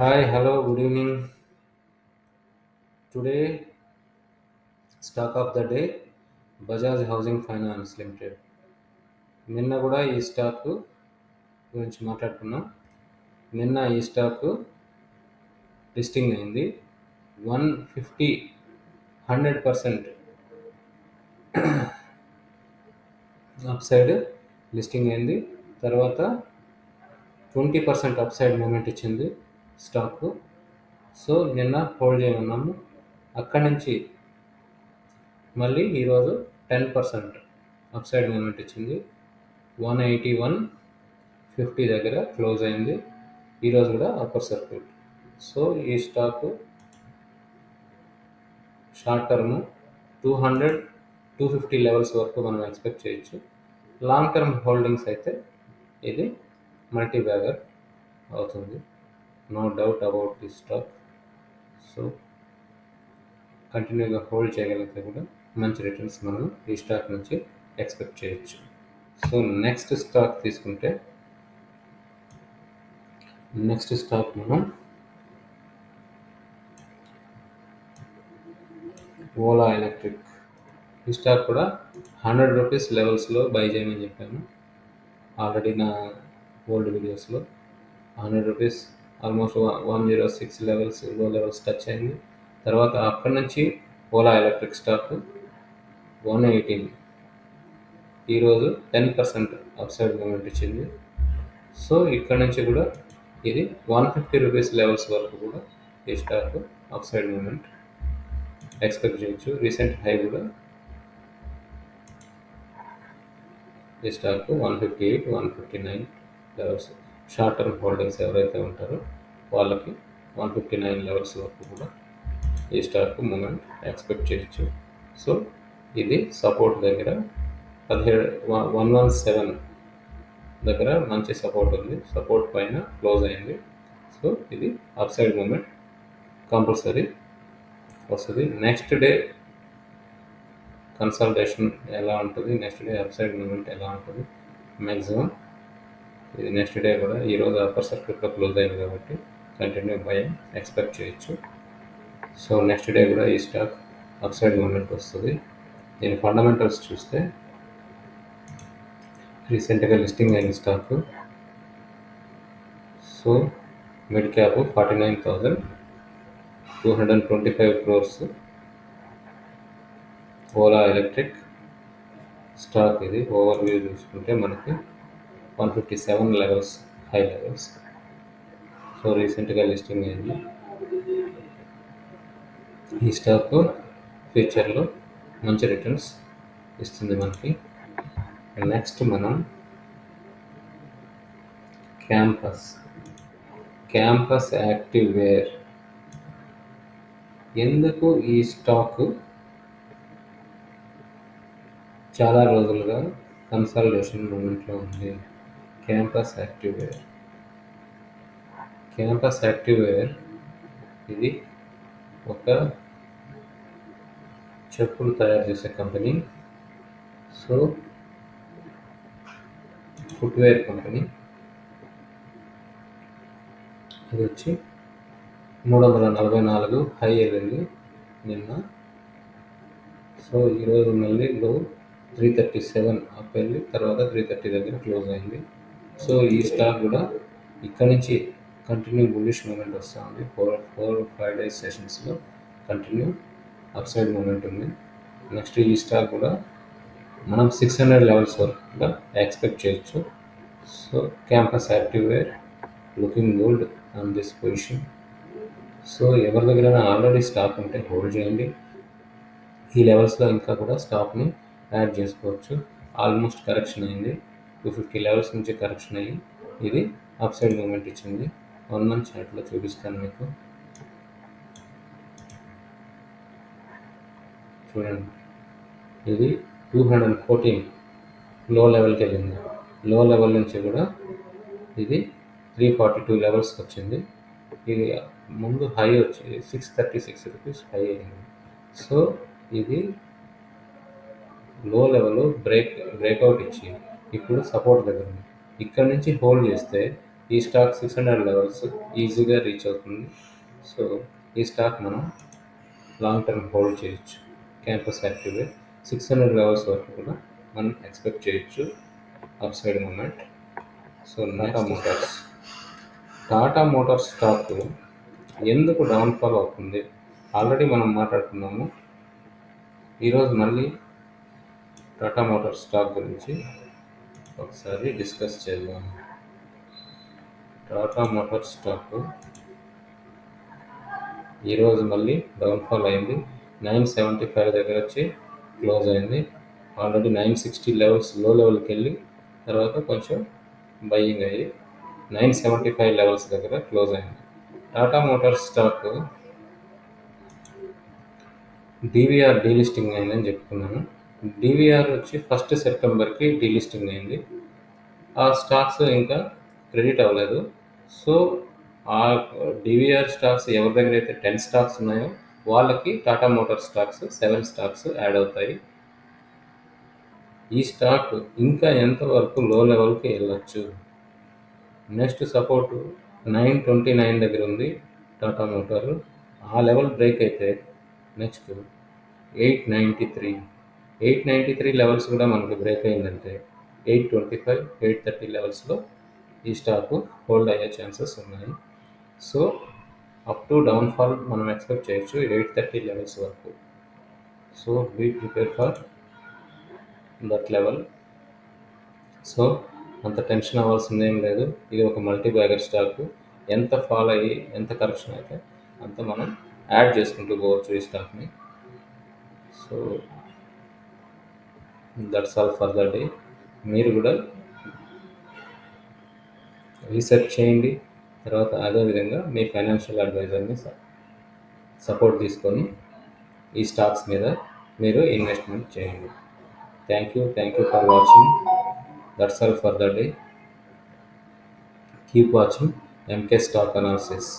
Hi, hello, good evening. Today, stock of the day Bajaj housing finance limited నిన్న కూడా ఈ stock గురించి మాట్లాడుకున్నాం. నిన్న ఈ స్టాక్ లిస్టింగ్ అయింది. One fifty hundred percent upside listing అయింది. తర్వాత twenty percent upside moment ఇచ్చింది. స్టాకు. సో నిన్న హోల్డ్ చేయమన్నాము అక్కడి నుంచి మళ్ళీ ఈరోజు ten percent upside moment ఇచ్చింది. వన్ ఎయిటీ వన్ ఫిఫ్టీ దగ్గర క్లోజ్ అయింది. ఈరోజు కూడా అప్పర్ సర్క్యూట్ సో ఈ stock short term two hundred two fifty levels వరకు మనం ఎక్స్పెక్ట్ చేయొచ్చు. లాంగ్ టర్మ్ హోల్డింగ్స్ అయితే ఇది మల్టీ బ్యాగర్ అవుతుంది. No doubt about the stock so కంటిన్యూగా హోల్డ్ చేయగలిగితే కూడా మంచి రిటర్న్స్ మనం ఈ స్టాక్ నుంచి ఎక్స్పెక్ట్ చేయొచ్చు. సో నెక్స్ట్ స్టాక్ తీసుకుంటే నెక్స్ట్ స్టాక్ మనం ఓలా ఎలక్ట్రిక్ ఈ స్టాక్ కూడా హండ్రెడ్ రూపీస్ లెవెల్స్లో బై చేయమని చెప్పాను. ఆల్రెడీ నా ఓల్డ్ వీడియోస్లో hundred rupees almost one zero six లెవెల్స్లో లెవెల్స్ టచ్ అయింది. తర్వాత అక్కడి నుంచి Ola electric stock one eighteen. ఈరోజు టెన్ పర్సెంట్ అప్సైడ్ మూమెంట్ ఇచ్చింది. సో ఇక్కడ నుంచి కూడా ఇది వన్ ఫిఫ్టీ రూపీస్ లెవెల్స్ వరకు కూడా ఈ స్టాక్ అప్సైడ్ మూమెంట్ ఎక్స్పెక్ట్ చేయొచ్చు. రీసెంట్ హై కూడా ఈ stock one fifty eight one fifty nine levels. Short term holdings ఎవరైతే ఉంటారో వాళ్ళకి వన్ ఫిఫ్టీ నైన్ లెవెల్స్ వరకు కూడా ఈ స్టాక్ మూమెంట్ ఎక్స్పెక్ట్ చేయొచ్చు. సో ఇది సపోర్ట్ దగ్గర పదిహేడు వన్ వన్ సెవెన్ దగ్గర మంచి సపోర్ట్ ఉంది. సపోర్ట్ పైన క్లోజ్ అయింది. సో ఇది అప్సైడ్ మూమెంట్ కంపల్సరీ వస్తుంది. నెక్స్ట్ డే కన్సల్టేషన్ ఎలా ఉంటుంది? నెక్స్ట్ డే అప్సైడ్ మూమెంట్ ఎలా ఉంటుంది? మ్యాక్సిమం ఇది నెక్స్ట్ డే కూడా ఈరోజు అప్పర్ సర్క్యూట్లో క్లోజ్ అయింది కాబట్టి కంటిన్యూ భయం ఎక్స్పెక్ట్ చేయొచ్చు. సో నెక్స్ట్ డే కూడా ఈ స్టాక్ అప్ సైడ్ మూమెంట్ వస్తుంది. దీని ఫండమెంటల్స్ చూస్తే రీసెంట్గా లిస్టింగ్ అయిన stock so mid cap forty nine thousand two hundred and twenty five crores Ola electric stock ఇది. ఓవర్ వ్యూ చూసుకుంటే మనకి one fifty seven levels high levels. So రీసెంట్గా listing అయింది. ఈ స్టాక్ ఫ్యూచర్లో మంచి రిటర్న్స్ ఇస్తుంది మనకి. నెక్స్ట్ మనం క్యాంపస్. క్యాంపస్ యాక్టివ్ వేర్ ఎందుకు ఈ స్టాక్ చాలా రోజులుగా కన్సల్టేషన్ మూమెంట్లో ఉంది? Campus active wear campus active wear ఇది ఒక చెప్పులు తయారు చేసే కంపెనీ సో ఫుట్వేర్ కంపెనీ ఇది వచ్చి మూడు వందల నలభై నాలుగు హై వెళ్ళింది నిన్న. సో ఈరోజు మళ్ళీ లో త్రీ థర్టీ సెవెన్ అప్ వెళ్ళి తర్వాత త్రీ థర్టీ దగ్గర క్లోజ్ అయింది. సో ఈ స్టాక్ కూడా ఇక్కడ నుంచి కంటిన్యూ బుల్లిష్ మూమెంట్ వస్తూ ఉంది ఫోర్ ఫోర్ ఫైవ్ డేస్ సెషన్స్లో కంటిన్యూ అప్ సైడ్ మూమెంట్ ఉంది. నెక్స్ట్ ఈ స్టాక్ కూడా మనం సిక్స్ హండ్రెడ్ లెవెల్స్ వరకు కూడా ఎక్స్పెక్ట్ చేయొచ్చు. So campus activewear looking good on this position. So ఎవరి దగ్గర ఆల్రెడీ స్టాక్ ఉంటే హోల్డ్ చేయండి. ఈ లెవెల్స్లో ఇంకా కూడా స్టాక్ని యాడ్ చేసుకోవచ్చు. ఆల్మోస్ట్ కరెక్షన్ అయింది. టూ ఫిఫ్టీ లెవెల్స్ నుంచి కరెక్షన్ అయ్యి ఇది అప్ సైడ్ మూమెంట్ ఇచ్చింది వన్ మంత్ చార్ట్లో చూపిస్తాను మీకు. చూడండి. ఇది టూ హండ్రెడ్ ఫోర్టీన్లో లెవెల్కి వెళ్ళింది. లో లెవెల్ నుంచి కూడా ఇది త్రీ ఫార్టీ టూ లెవెల్స్కి వచ్చింది. ఇది ముందు హై వచ్చింది six thirty six rupees high అయింది. సో ఇది లో లెవెల్ బ్రేక్ బ్రేక్అవుట్ ఇచ్చింది. ఇప్పుడు సపోర్ట్ దగ్గర ఉంది. ఇక్కడ నుంచి హోల్డ్ చేస్తే ఈ స్టాక్ సిక్స్ హండ్రెడ్ లెవెల్స్ ఈజీగా రీచ్ అవుతుంది. సో ఈ స్టాక్ మనం లాంగ్ టర్మ్ హోల్డ్ చేయొచ్చు. క్యాంపస్ యాక్టివ్గా సిక్స్ హండ్రెడ్ లెవెల్స్ వరకు కూడా మనం ఎక్స్పెక్ట్ చేయొచ్చు. Upside moment so Tata motors Tata motors stock ఎందుకు డౌన్ఫాల్ అవుతుంది? ఆల్రెడీ మనం మాట్లాడుకున్నాము. ఈరోజు మళ్ళీ టాటా మోటార్స్ స్టాక్ గురించి ఒకసారి డిస్కస్ చేద్దాం. Tata motors stock. ఈరోజు మళ్ళీ డౌన్ఫాల్ అయింది. నైన్ సెవెంటీ ఫైవ్ దగ్గర వచ్చి క్లోజ్ అయింది. ఆల్రెడీ నైన్ సిక్స్టీ లెవెల్స్లో లెవెల్కి వెళ్ళి తర్వాత కొంచెం బయ్యింగ్ అయ్యి నైన్ సెవెంటీ ఫైవ్ లెవెల్స్ దగ్గర క్లోజ్ అయింది. Tata motors stock DVR delisting అయిందని చెప్పుకున్నాను. డివిఆర్ వచ్చి ఫస్ట్ సెప్టెంబర్కి డీలిస్టింగ్ అయింది. ఆ స్టాక్స్ ఇంకా క్రెడిట్ అవ్వలేదు. సో ఆ డివిఆర్ స్టాక్స్ ఎవరి దగ్గర అయితే టెన్ స్టాక్స్ ఉన్నాయో వాళ్ళకి Tata motor stocks seven stocks add అవుతాయి. ఈ స్టాక్ ఇంకా ఎంతవరకు లో లెవెల్కి వెళ్ళచ్చు? Next support nine twenty nine దగ్గర ఉంది టాటా మోటార్ ఆ లెవెల్ బ్రేక్ అయితే next eight ninety three eight ninety three levels కూడా మనకి బ్రేక్ అయిందంటే eight twenty five eight thirty లెవెల్స్లో ఈ స్టాక్ హోల్డ్ అయ్యే ఛాన్సెస్ ఉన్నాయి. సో అప్ టు డౌన్ఫాల్ మనం ఎక్స్పెక్ట్ చేయొచ్చు ఎయిట్ థర్టీ లెవెల్స్ వరకు. So be prepare for that level. So అంత టెన్షన్ అవ్వాల్సింది ఏం లేదు. ఇది ఒక మల్టీ బ్యాగర్ స్టాక్. ఎంత ఫాల్ అయ్యి ఎంత కరెక్షన్ అయితే అంత మనం యాడ్ చేసుకుంటూ పోవచ్చు ఈ స్టాక్ని. So that's all for the day మీరు కూడా రీసెర్చ్ చేయండి. తర్వాత అదేవిధంగా మీ ఫైనాన్షియల్ అడ్వైజర్ని సపోర్ట్ తీసుకొని ఈ స్టాక్స్ మీద మీరు ఇన్వెస్ట్మెంట్ చేయండి. Thank you thank you for watching that's all for the day keep watching M K stock analysis